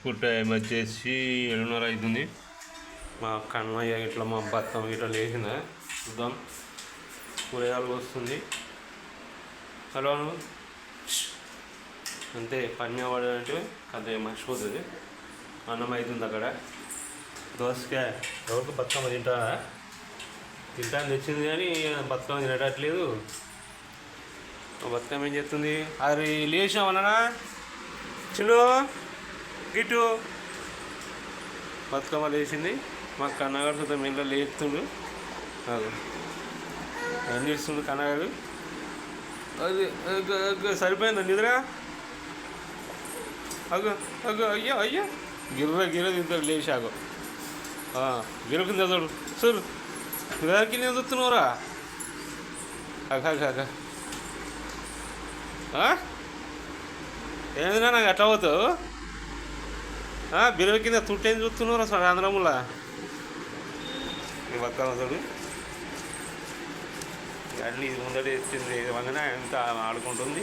ఇప్పుడు టైం వచ్చేసి ఏడున్నర అవుతుంది. మా కన్నయ్య ఇట్లా మా బతుకమ్మ ఇట్లా లేచిందా? చూద్దాం. కూరగాయలు వస్తుంది హలో అను. అంతే పని పడాలంటే కథ మర్చిపోతుంది. అన్నం అవుతుంది అక్కడ. దోసకాయ. ఎవరికి బతుకమ్మ తింటారా? తింటా తెచ్చింది కానీ బతుకమ్మ తినట్లేదు. ఆ బతుకమ్మ ఏం చేస్తుంది? అది లేచామన్నా చిన్న? గిట్టు బతుకమ్మ లేచింది. మా కన్నగారు సుతం ఇంట్లో లేస్తుండు ఏం చేస్తుండు కన్నగారు అది సరిపోయిందా నిద్ర? అగో అగో అయ్యో అయ్యో. గిర్ర గిర్ర తింటారు లేచాగో గిర్ర కింద చూడు. చూడు. నిదానికి నేను చూస్తున్నావురా అగ అగ ఏందినా నాకు ఎట్లా పోతావు? బిరువ కింద తుట్టేం చూస్తున్నారు అసలు ఆంధ్రములా? ఈ బతుకమ్మ చూడు. అన్నీ ముందట ఎత్తింది వంగనే ఎంత ఆడుకుంటుంది.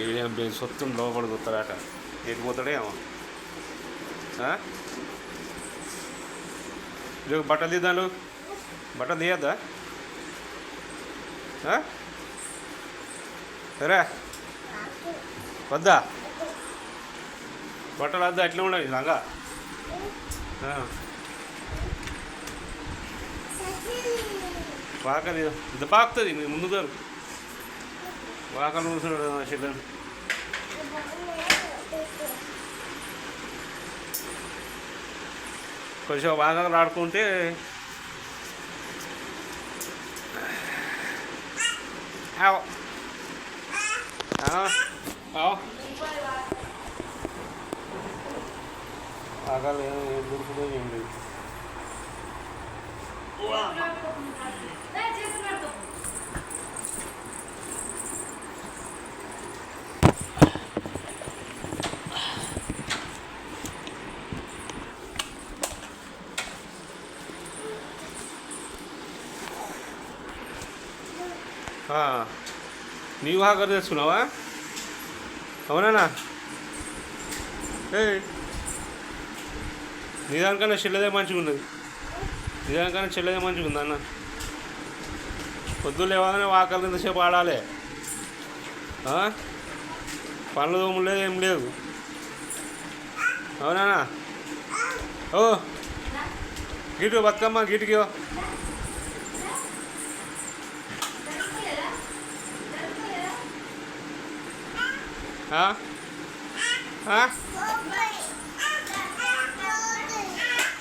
ఏం సొత్తుని లోపల చూస్తాడట ఎగిపోతాడేమో ఆ? ఇదిగో బట్టలు తీద్దాను బట్టలు తీయద్దా? సరే. వద్దా? బట్టలు వద్దా అట్లా ఉండవు లంగా. వాక ఇది పాకుతుంది నీ ముందు గారు. వాకలు కూర్చున్నాడు చెల్లెలు కొంచెం బాగా ఆడుకుంటే ఆవ్. ఆకలి ఏం ఏం దొరుకుతుందో ఏం లేదు. ఆ, నీవు ఆకలి తెచ్చుకున్నావా? అవునా ఏ నిదానికన్నా చెల్లదే మంచిగా ఉన్నది నిదానికన్నా చెల్లదే మంచిగా ఉంది అన్న. పొద్దు లేవాలనే వాకలు ఎంతసేపు ఆడాలి. పనులు దోములు లేదు ఏం లేదు. అవునా ఓ. గిటు బతుకమ్మ గిటుకి Huh? Huh?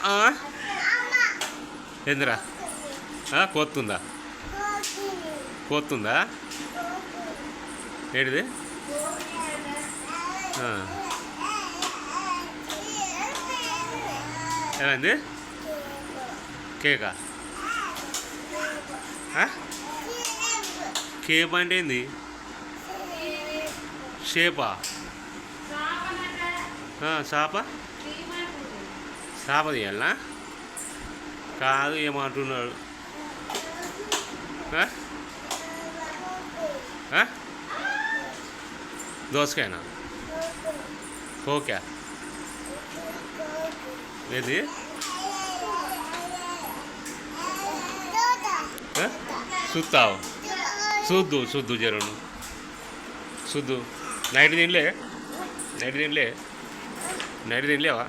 ఆ? కోతుందా? ఏందిరా ఆ, ఏడిది ఏమైంది? కేకా? కేప్ అంటే ఏంది? షేపా? ఆ, చేప చేప కాదు ఏమంటున్నాడు? దోసకాయనా? ఓకే ఏది? చూస్తావు చూద్దు చూద్దు జరును. చూద్దు నైట్ తినలే? నైట్ తినలే? నైట్ తినలేవా?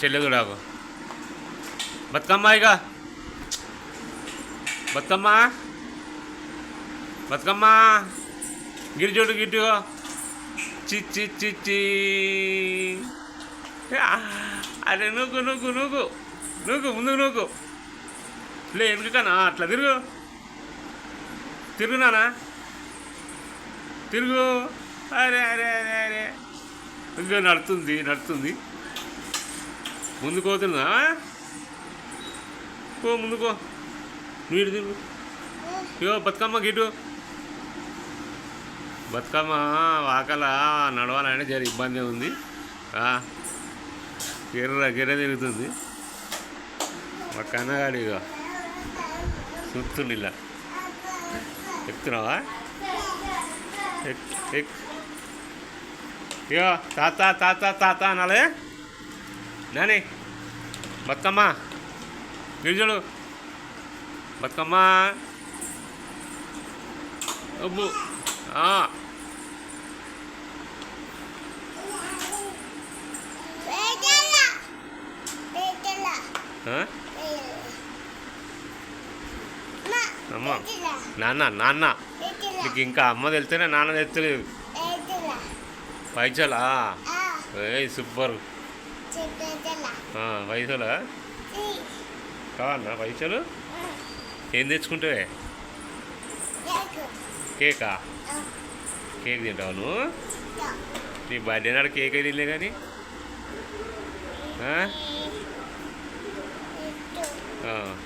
చెల్లెదుడాకు బతుకమ్మ ఇక బతుకమ్మ. బతుకమ్మ. గిరి చూడు గిట్టు చిచ్చి చిచ్చి అరే నూకు నూకు నూకు. నూకు ముందుకు నూకు. లే ఎందుకన్నా అట్లా తిరుగు. తిరుగునానా తిరుగు. అరే అరే అరే అరే. ఇంకా నడుతుంది నడుతుంది. ముందుకు పోతున్నా పో ముందుకో నీడు తిరుగు. ఇగో బతుకమ్మ గిటు. బతుకమ్మ వాకలా నడవాలంటే జర ఇబ్బంది ఉంది. గిర్ర గిర్ర తిరుగుతుంది. మా కన్నగాడు ఇక చూస్తుంది ఇలా ఎక్కుతున్నావా? ఎక్ ఎక్ ఇగో తాత తాత తాత అనాలే. నాని బతుకమ్మ. గిరిజుడు బతుకమ్మ. అబ్బు? అమ్మ. నాన్న నాన్న. నీకు ఇంకా అమ్మ తెలితేనే నాన్న తెలుస్తలేదు పైసలా ఏయ్ సూపర్. పైసలా కావాలన్నా పైసలు ఏం తెచ్చుకుంటావే? కేకా. కేక్? తింటావు నువ్వు? నీ బర్త్డే నాడు కేక్ తినలే కానీ? ఆ? ఆ.